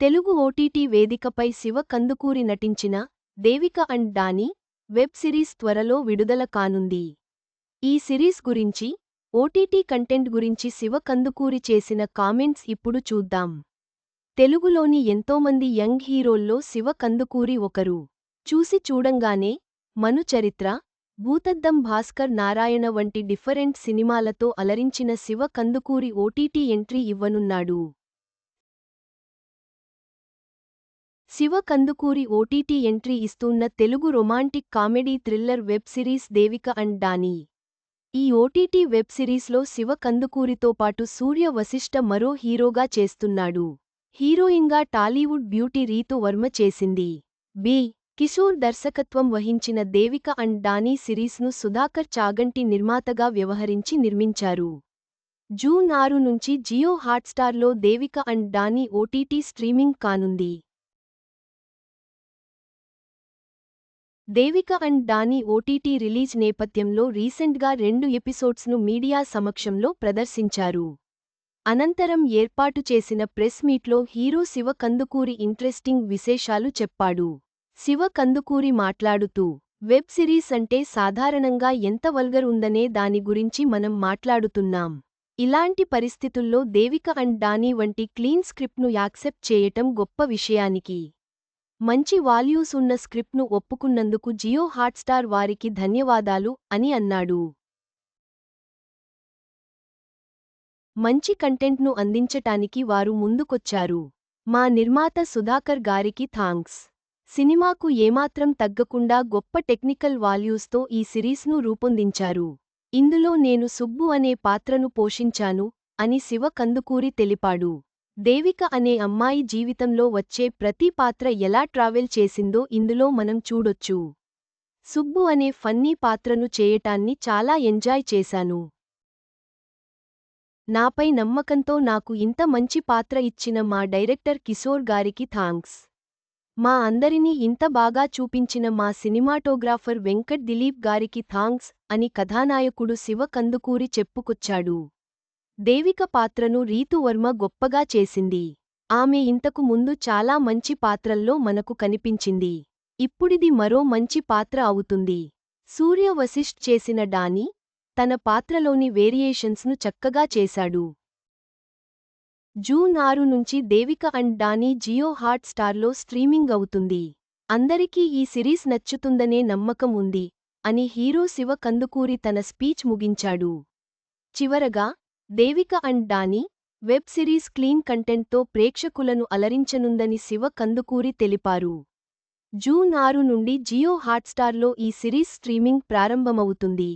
Telugu OTT వేదికపై శివ కందుకూరి నటించిన Devika and Danny web series త్వరలో విడుదల కానుంది. ఈ సిరీస్ గురించి ఓటీటీ కంటెంట్ గురించి శివ కందుకూరి చేసిన కామెంట్స్ ఇప్పుడు చూద్దాం. తెలుగులోని ఎంతోమంది యంగ్ హీరోల్లో శివ కందుకూరి ఒకరు. చూసి చూడంగానే మను చరిత్ర భూతద్దం భాస్కర్ నారాయణ వంటి డిఫరెంట్ సినిమాలతో అలరించిన శివ కందుకూరి ఓటీటీ ఎంట్రీ ఇవ్వనున్నాడు. శివ కందుకూరి ఓటీటీ ఎంట్రీ ఇస్తున్న Telugu romantic comedy thriller web series Devika and Danny. ఈ ఓటీటీ వెబ్ సిరీస్లో శివ కందుకూరితో పాటు సూర్య వశిష్ఠ మరో హీరోగా చేస్తున్నాడు. హీరోయిన్గా టాలీవుడ్ బ్యూటీ రీతు వర్మ చేసింది. బి. కిషోర్ దర్శకత్వం వహించిన దేవిక అండ్ డానీ సిరీస్ను సుధాకర్ చాగంటి నిర్మాతగా వ్యవహరించి నిర్మించారు. జూన్ ఆరు నుంచి Jio హాట్స్టార్లో Devika and Danny OTT streaming కానుంది. Devika and Danny OTT release నేపథ్యంలో రీసెంట్గా రెండు ఎపిసోడ్స్ను మీడియా సమక్షంలో ప్రదర్శించారు. అనంతరం ఏర్పాటు చేసిన ప్రెస్ మీట్లో హీరో శివ కందుకూరి ఇంట్రెస్టింగ్ విశేషాలు చెప్పాడు. శివ కందుకూరి మాట్లాడుతూ వెబ్ సిరీస్ అంటే సాధారణంగా ఎంత వల్గర్ ఉందనే దాని గురించి మనం మాట్లాడుతున్నాం. ఇలాంటి పరిస్థితుల్లో దేవిక అండ్ డానీ వంటి క్లీన్ స్క్రిప్ట్ను యాక్సెప్ట్ చేయటం గొప్ప విషయానికి. మంచి వాల్యూస్ ఉన్న స్క్రిప్ట్ను ఒప్పుకున్నందుకు జియో హాట్స్టార్ వారికి ధన్యవాదాలు అని అన్నాడు. మంచి కంటెంట్ను అందించటానికి వారు ముందుకొచ్చారు. మా నిర్మాత సుధాకర్ గారికి థాంక్స్. సినిమాకు ఏమాత్రం తగ్గకుండా గొప్ప టెక్నికల్ వాల్యూస్తో ఈ సిరీస్ను రూపొందించారు. ఇందులో నేను సుబ్బు అనే పాత్రను పోషించాను అని శివ కందుకూరి తెలిపాడు. దేవిక అనే అమ్మాయి జీవితంలో వచ్చే ప్రతి పాత్ర ఎలా ట్రావెల్ చేసిందో ఇందులో మనం చూడొచ్చు. సుబ్బు అనే ఫన్నీ పాత్రను చేయటాన్ని చాలా ఎంజాయ్ చేశాను. నాపై నమ్మకంతో నాకు ఇంత మంచి పాత్ర ఇచ్చిన మా డైరెక్టర్ కిశోర్ గారికి థాంక్స్. మా అందరినీ ఇంత బాగా చూపించిన మా సినిమాటోగ్రాఫర్ వెంకట్ దిలీప్ గారికి థాంక్స్ అని కథానాయకుడు శివ కందుకూరి చెప్పుకొచ్చాడు. దేవిక పాత్రను రీతువర్మ గొప్పగా చేసింది. ఆమె ఇంతకు ముందు చాలా మంచి పాత్రల్లో మనకు కనిపించింది. ఇప్పుడిది మరో మంచి పాత్ర అవుతుంది. సూర్య వశిష్ఠ్ చేసిన డానీ తన పాత్రలోని వేరియేషన్స్ను చక్కగా చేశాడు. జూన్ ఆరు నుంచి Devika and Danny Jio hot స్టార్లో streaming అవుతుంది. అందరికీ ఈ సిరీస్ నచ్చుతుందనే నమ్మకం ఉంది అని హీరో శివ కందుకూరి తన స్పీచ్ ముగించాడు. చివరగా Devika and Danny web series clean కంటెంట్తో ప్రేక్షకులను అలరించనుందని శివ కందుకూరి తెలిపారు. జూన్ ఆరు నుండి జియో హాట్స్టార్లో ఈ సిరీస్ స్ట్రీమింగ్ ప్రారంభమవుతుంది.